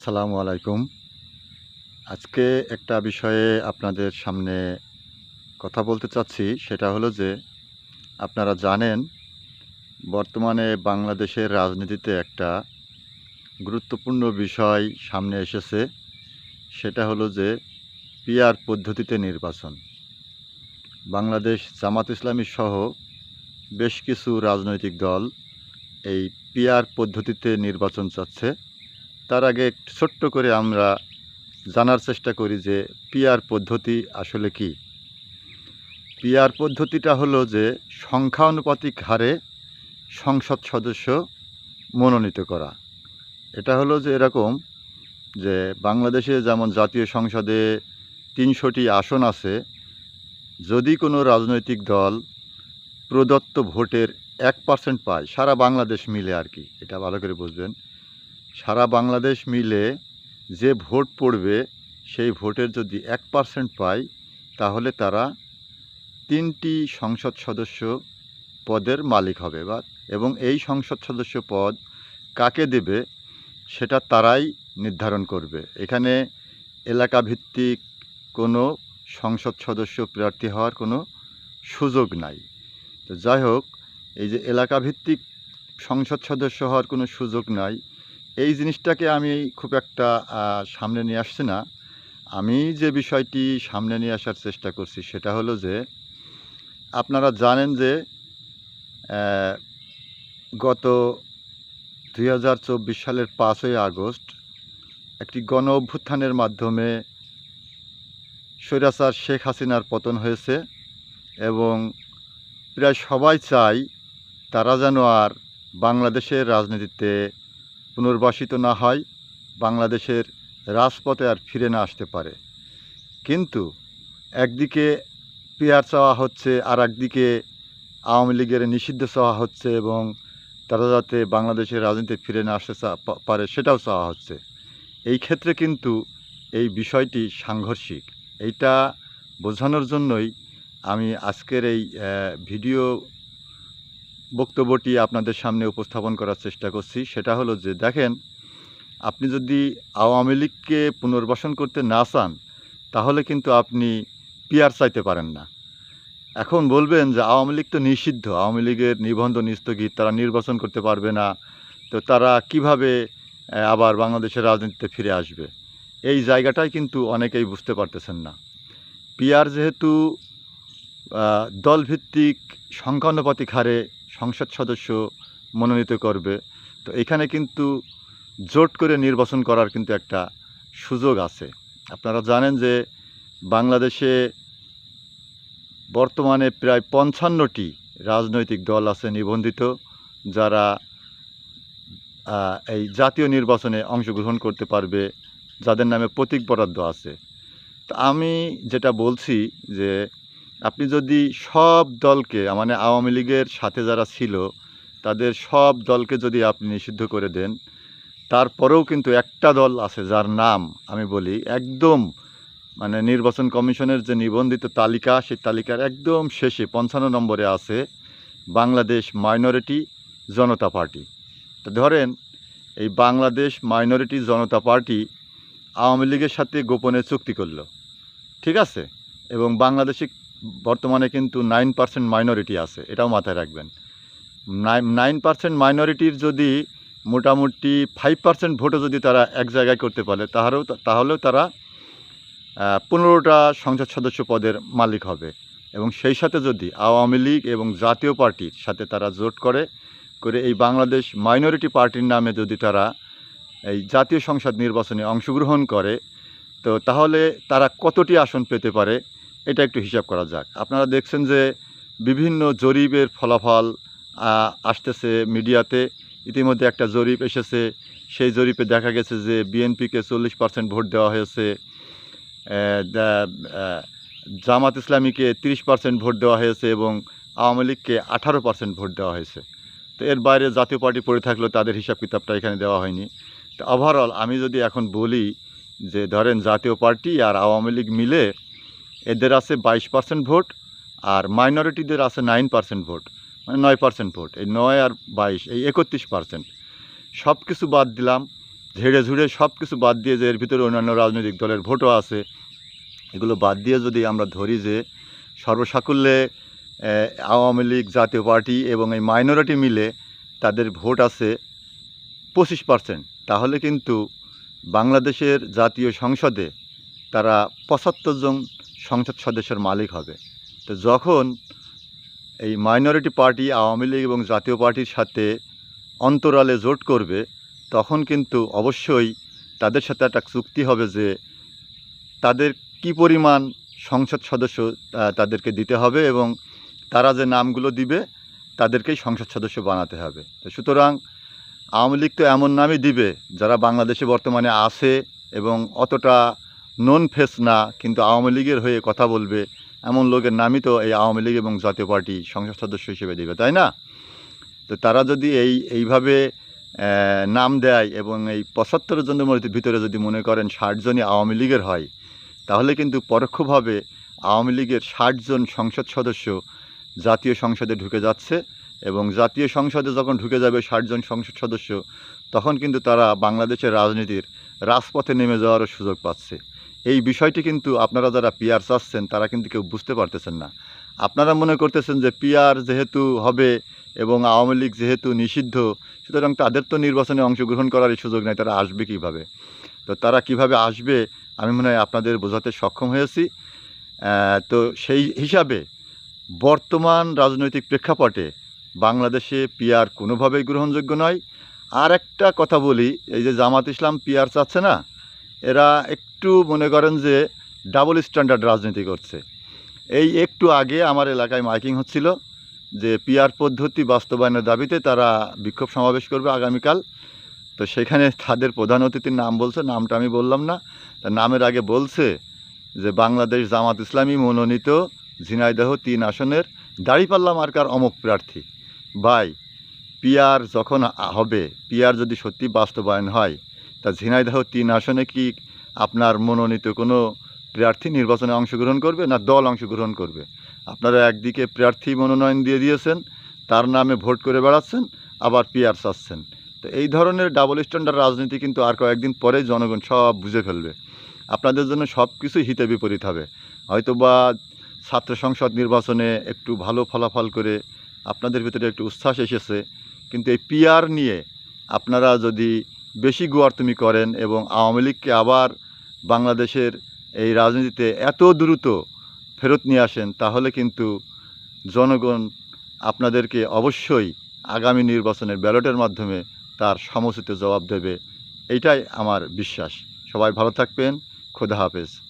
সালামু আলাইকুম। আজকে একটা বিষয়ে আপনাদের সামনে কথা বলতে চাচ্ছি, সেটা হলো যে, আপনারা জানেন, বর্তমানে বাংলাদেশের রাজনীতিতে একটা গুরুত্বপূর্ণ বিষয় সামনে এসেছে, সেটা হলো যে, পিআর পদ্ধতিতে নির্বাচন। বাংলাদেশ জামাত ইসলামী সহ বেশ কিছু রাজনৈতিক দল এই পিআর পদ্ধতিতে নির্বাচন চাচ্ছে। তার আগে ছোট্ট করে আমরা জানার চেষ্টা করি যে পিআর পদ্ধতি আসলে কি। পিয়ার পদ্ধতিটা হলো যে সংখ্যানুপাতিক হারে সংসদ সদস্য মনোনীত করা। এটা হলো যে এরকম যে বাংলাদেশে যেমন জাতীয় সংসদে তিনশোটি আসন আছে, যদি কোনো রাজনৈতিক দল প্রদত্ত ভোটের এক পার্সেন্ট পায়, সারা বাংলাদেশ মিলে আর কি। এটা ভালো করে বুঝবেন। সারা বাংলাদেশ মিলে যে ভোট পড়বে, সেই ভোটের যদি এক পার্সেন্ট পায় তাহলে তারা তিনটি সংসদ সদস্য পদের মালিক হবে। বা, এবং এই সংসদ সদস্য পদ কাকে দেবে, সেটা তারাই নির্ধারণ করবে। এখানে এলাকা ভিত্তিক কোনো সংসদ সদস্য প্রার্থী হওয়ার কোনো সুযোগ নাই। তো যাই হোক, এই যে এলাকা ভিত্তিক সংসদ সদস্য হওয়ার কোনো সুযোগ নাই এই জিনিসটাকে আমি খুব একটা সামনে নিয়ে আসছি না। আমি যে বিষয়টি সামনে নিয়ে আসার চেষ্টা করছি সেটা হলো যে, আপনারা জানেন যে গত দুই হাজার চব্বিশ সালের পাঁচই আগস্ট একটি গণ অভ্যুত্থানের মাধ্যমে স্বৈরাচার শেখ হাসিনার পতন হয়েছে এবং প্রায় সবাই চায় তারা যেন আর বাংলাদেশের রাজনীতিতে পুনর্বাসিত না হয়, বাংলাদেশের রাজপথে আর ফিরে না আসতে পারে। কিন্তু একদিকে পেয়ার চাওয়া হচ্ছে আর একদিকে আওয়ামী লীগের নিষিদ্ধ চাওয়া হচ্ছে এবং তারা যাতে বাংলাদেশের রাজনীতিতে ফিরে না আসতে পারে সেটাও চাওয়া হচ্ছে। এই ক্ষেত্রে কিন্তু এই বিষয়টি সাংঘর্ষিক। এইটা বোঝানোর জন্যই আমি আজকের এই ভিডিও বক্তব্যটি আপনাদের সামনে উপস্থাপন করার চেষ্টা করছি। সেটা হলো যে, দেখেন, আপনি যদি আওয়ামী লীগকে পুনর্বাসন করতে না চান, তাহলে কিন্তু আপনি পিয়ার চাইতে পারেন না। এখন বলবেন যে, আওয়ামী লীগ তো নিষিদ্ধ। আওয়ামী লীগের নিবন্ধন স্থগিত তারা নির্বাচন করতে পারবে না। তো তারা কীভাবে আবার বাংলাদেশের রাজনীতিতে ফিরে আসবে? এই জায়গাটাই কিন্তু অনেকেই বুঝতে পারতেছেন না। পিয়ার যেহেতু দলভিত্তিক সংখ্যানুপাতিক হারে সংসদ সদস্য মনোনীত করবে। তো এখানে কিন্তু জোট করে নির্বাচন করার কিন্তু একটা সুযোগ আছে। আপনারা জানেন যে বাংলাদেশে বর্তমানে প্রায় পঞ্চান্নটি রাজনৈতিক দল আছে নিবন্ধিত, যারা এই জাতীয় নির্বাচনে অংশগ্রহণ করতে পারবে, যাদের নামে প্রতীক বরাদ্দ আছে। তো আমি যেটা বলছি যে আপনি যদি সব দলকে মানে আওয়ামী লীগের সাথে যারা ছিল, তাদের সব দলকে যদি আপনি নিষিদ্ধ করে দেন, তারপরেও কিন্তু একটা দল আছে যার নাম আমি বলি একদম মানে নির্বাচন কমিশনের যে নিবন্ধিত তালিকা, সেই তালিকার একদম শেষে, পঞ্চান্ন নম্বরে আছে বাংলাদেশ মাইনরিটি জনতা পার্টি। তো ধরেন, এই বাংলাদেশ মাইনরিটি জনতা পার্টি আওয়ামী লীগের সাথে গোপনে চুক্তি করল, ঠিক আছে? এবং বাংলাদেশে বর্তমানে কিন্তু নাইন পার্সেন্ট মাইনরিটি আছে, এটাও মাথায় রাখবেন। নাইন পার্সেন্ট মাইনরিটির যদি মোটামুটি ফাইভ পার্সেন্ট ভোটও যদি তারা এক জায়গায় করতে পারে, তাহলেও তাহলেও তারা পনেরোটা সংসদ সদস্য পদের মালিক হবে। এবং সেই সাথে যদি আওয়ামী লীগ এবং জাতীয় পার্টির সাথে তারা জোট করে করে এই বাংলাদেশ মাইনরিটি পার্টির নামে যদি তারা এই জাতীয় সংসদ নির্বাচনে অংশগ্রহণ করে, তো তাহলে তারা কতটি আসন পেতে পারে? এটা একটু হিসাব করা যাক। আপনারা দেখছেন যে বিভিন্ন জরিপের ফলাফল আসতেছে মিডিয়াতে। ইতিমধ্যে একটা জরিপ এসেছে, সেই জরিপে দেখা গেছে যে বিএনপিকে চল্লিশ পার্সেন্ট ভোট দেওয়া হয়েছে জামাত ইসলামীকে তিরিশ পার্সেন্ট ভোট দেওয়া হয়েছে এবং আওয়ামী লীগকে আঠারো পার্সেন্ট ভোট দেওয়া হয়েছে। তো এর বাইরে জাতীয় পার্টি পড়ে থাকলেও তাদের হিসাব কিতাবটা এখানে দেওয়া হয়নি। তো ওভারঅল আমি যদি এখন বলি যে ধরেন জাতীয় পার্টি আর আওয়ামী লীগ মিলে এদের আছে বাইশ পার্সেন্ট ভোট আর মাইনরিটিদের আছে নাইন পার্সেন্ট ভোট মানে নয় পার্সেন্ট ভোট। এই নয় আর বাইশ, এই একত্রিশ পার্সেন্ট। সব কিছু বাদ দিলাম, ঝেড়ে ঝুড়ে সব কিছু বাদ দিয়ে যে এর ভিতরে অন্যান্য রাজনৈতিক দলের ভোটও আছে, এগুলো বাদ দিয়ে যদি আমরা ধরি যে সর্বসাকুল্যে আওয়ামী লীগ, জাতীয় পার্টি এবং এই মাইনরিটি মিলে তাদের ভোট আছে পঁচিশ পার্সেন্ট। তাহলে কিন্তু বাংলাদেশের জাতীয় সংসদে তারা পঁচাত্তর জন সংসদ সদস্যের মালিক হবে। তো যখন এই মাইনরিটি পার্টি আওয়ামী লীগ এবং জাতীয় পার্টির সাথে অন্তরালে জোট করবে, তখন কিন্তু অবশ্যই তাদের সাথে একটা চুক্তি হবে যে তাদের কি পরিমাণ সংসদ সদস্য তাদেরকে দিতে হবে এবং তারা যে নামগুলো দিবে, তাদেরকেই সংসদ সদস্য বানাতে হবে। তো সুতরাং আওয়ামী লীগ তো এমন নামই দিবে যারা বাংলাদেশে বর্তমানে আছে এবং অতটা নন ফেস না, কিন্তু আওয়ামী লীগের হয়ে কথা বলবে, এমন লোকের নামই তো এই আওয়ামী লীগ এবং জাতীয় পার্টি সংসদ সদস্য হিসেবে দিবে, তাই না? তো তারা যদি এই, এইভাবে নাম দেয় এবং এই পঁচাত্তর মধ্যে ভিতরে যদি মনে করেন ষাট জনই আওয়ামী লীগের হয়, তাহলে কিন্তু পরোক্ষভাবে আওয়ামী লীগের ষাটজন সংসদ সদস্য জাতীয় সংসদে ঢুকে যাচ্ছে এবং জাতীয় সংসদে যখন ঢুকে যাবে ষাটজন সংসদ সদস্য, তখন কিন্তু তারা বাংলাদেশের রাজনীতির রাজপথে নেমে যাওয়ারও সুযোগ পাচ্ছে। এই বিষয়টি কিন্তু আপনারা যারা পিয়ার চাচ্ছেন তারা কিন্তু কেউ বুঝতে পারতেছেন না। আপনারা মনে করতেছেন যে পিয়ার যেহেতু হবে এবং আওয়ামী লীগ যেহেতু নিষিদ্ধ, সুতরাং তাদের তো নির্বাচনে অংশগ্রহণ করারই সুযোগ নেই, তারা আসবে কীভাবে? তো তারা কীভাবে আসবে, আমি মনে হয় আপনাদের বোঝাতে সক্ষম হয়েছি। তো সেই হিসাবে বর্তমান রাজনৈতিক প্রেক্ষাপটে বাংলাদেশে পিয়ার কোনোভাবেই গ্রহণযোগ্য নয়। আর একটা কথা বলি, এই যে জামাত ইসলাম পিয়ার চাচ্ছে না এরা একটু মনে করেন যে ডাবল স্ট্যান্ডার্ড রাজনীতি করছে। এই একটু আগে আমার এলাকায় মাইকিং হচ্ছিল যে পিয়ার পদ্ধতি বাস্তবায়নের দাবিতে তারা বিক্ষোভ সমাবেশ করবে আগামীকাল। তো সেখানে তাদের প্রধান অতিথির নাম বলছে, নামটা আমি বললাম না। তার নামের আগে বলছে যে বাংলাদেশ জামাত ইসলামী মনোনীত ঝিনাইদহ তিন আসনের দাঁড়িপাল্লা মার্কার অমুক প্রার্থী। ভাই পিয়ার যখন হবে পিয়ার যদি সত্যি বাস্তবায়ন হয় তা ঝিনাইদহ তিন আসনে কি আপনার মনোনীত কোনো প্রার্থী নির্বাচনে অংশগ্রহণ করবে না দল অংশগ্রহণ করবে? আপনারা একদিকে প্রার্থী মনোনয়ন দিয়ে দিয়েছেন, তার নামে ভোট করে বেড়াচ্ছেন, আবার পিয়ার চাচ্ছেন। তো এই ধরনের ডাবল স্ট্যান্ডার্ড রাজনীতি কিন্তু আর কয়েকদিন পরেই জনগণ সব বুঝে ফেলবে। আপনাদের জন্য সব কিছুই হিতে বিপরীত হবে। হয়তো বা ছাত্র সংসদ নির্বাচনে একটু ভালো ফলাফল করে আপনাদের ভিতরে একটু উচ্ছ্বাস এসেছে, কিন্তু এই পিয়ার নিয়ে আপনারা যদি বেশি গোয়ার্তুমি করেন এবং আওয়ামী লীগকে আবার বাংলাদেশের এই রাজনীতিতে এত দ্রুত ফেরত নিয়ে আসেন, তাহলে কিন্তু জনগণ আপনাদেরকে অবশ্যই আগামী নির্বাচনের ব্যালটের মাধ্যমে তার সমুচিত জবাব দেবে। এইটাই আমার বিশ্বাস। সবাই ভালো থাকবেন। খোদা হাফেজ।